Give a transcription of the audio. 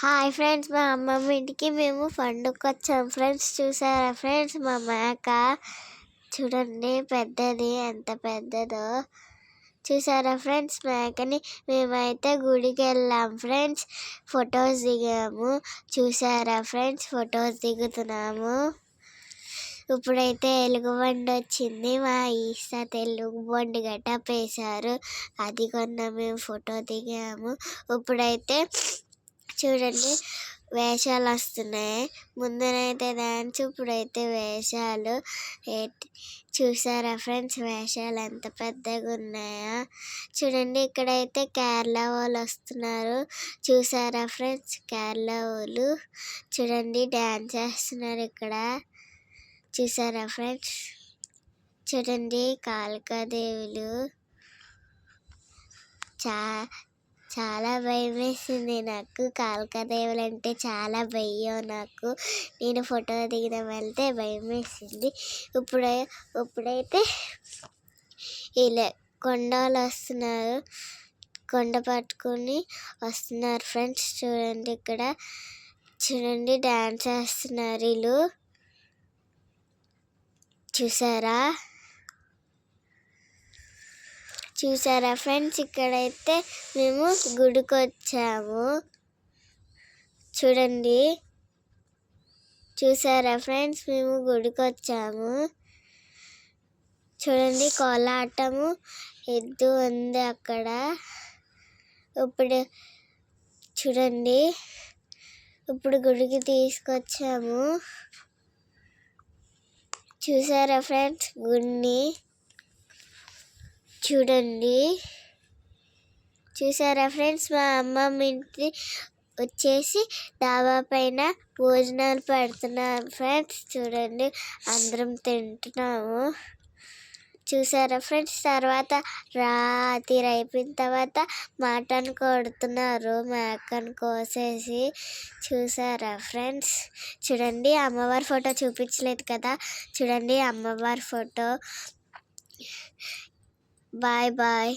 Hi friends మా అమ్మమ్మ ఇంటికి మేము పండుగకి వచ్చాం ఫ్రెండ్స్ చూసారా ఫ్రెండ్స్ మా మేక చూడండి పెద్దది ఎంత పెద్దదో. చూసారా ఫ్రెండ్స్ మేకని మేమైతే గుడికి వెళ్ళాం ఫ్రెండ్స్ ఫొటోస్ దిగాము. చూసారా ఫ్రెండ్స్ ఫొటోస్ దిగుతున్నాము. ఇప్పుడైతే ఎలుగుబండి వచ్చింది. మా ఈస్తా తెలుగు బండి గట్ట వేశారు అది కొన్న మేము ఫోటో దిగాము. ఇప్పుడైతే చూడండి. వేషాలు వస్తున్నాయి. ముందరైతే డ్యాన్స్ ఇప్పుడైతే వేషాలు. చూసారా ఫ్రెండ్స్? వేషాలు ఎంత పెద్దగా ఉన్నాయా. చూడండి ఇక్కడైతే కేరళ వాళ్ళు వస్తున్నారు. చూసారా ఫ్రెండ్స్? కేరళ వాళ్ళు చూడండి డ్యాన్స్ చేస్తున్నారు ఇక్కడ. చూసారా ఫ్రెండ్స్? చూడండి కాళికాదేవులు చా చాలా భయం వేసింది నాకు. కాలకదేవులు అంటే చాలా భయం నాకు. నేను ఫోటో దిగడం వెళ్తే భయం వేసింది ఇప్పుడు ఇప్పుడైతే ఇలా కొండలు వస్తున్నారు. కొండ పట్టుకొని వస్తున్నారు ఫ్రెండ్స్. చూడండి ఇక్కడ. చూడండి డ్యాన్స్ వేస్తున్నారు వీళ్ళు. చూసారా? చూసారా ఫ్రెండ్స్? ఇక్కడైతే మేము గుడికి వచ్చాము చూడండి. చూసారా ఫ్రెండ్స్? మేము గుడికి వచ్చాము చూడండి కోలాటము ఎద్దు ఉంది అక్కడ. ఇప్పుడు చూడండి. ఇప్పుడు గుడికి తీసుకొచ్చాము. చూసారా ఫ్రెండ్స్? గుడిని చూడండి. చూసారా ఫ్రెండ్స్? మా అమ్మమ్మ ఇంటి వచ్చేసి డాబా పైన భోజనాలు పెడుతున్నారు ఫ్రెండ్స్. చూడండి అందరం తింటున్నాము. చూసారా ఫ్రెండ్స్? తర్వాత రాత్రి అయిపోయిన తర్వాత మటన్ కొడుతున్నారు మేకను కోసేసి. చూసారా ఫ్రెండ్స్? చూడండి అమ్మవారి ఫోటో చూపించలేదు కదా. చూడండి అమ్మవారి ఫోటో. Bye bye.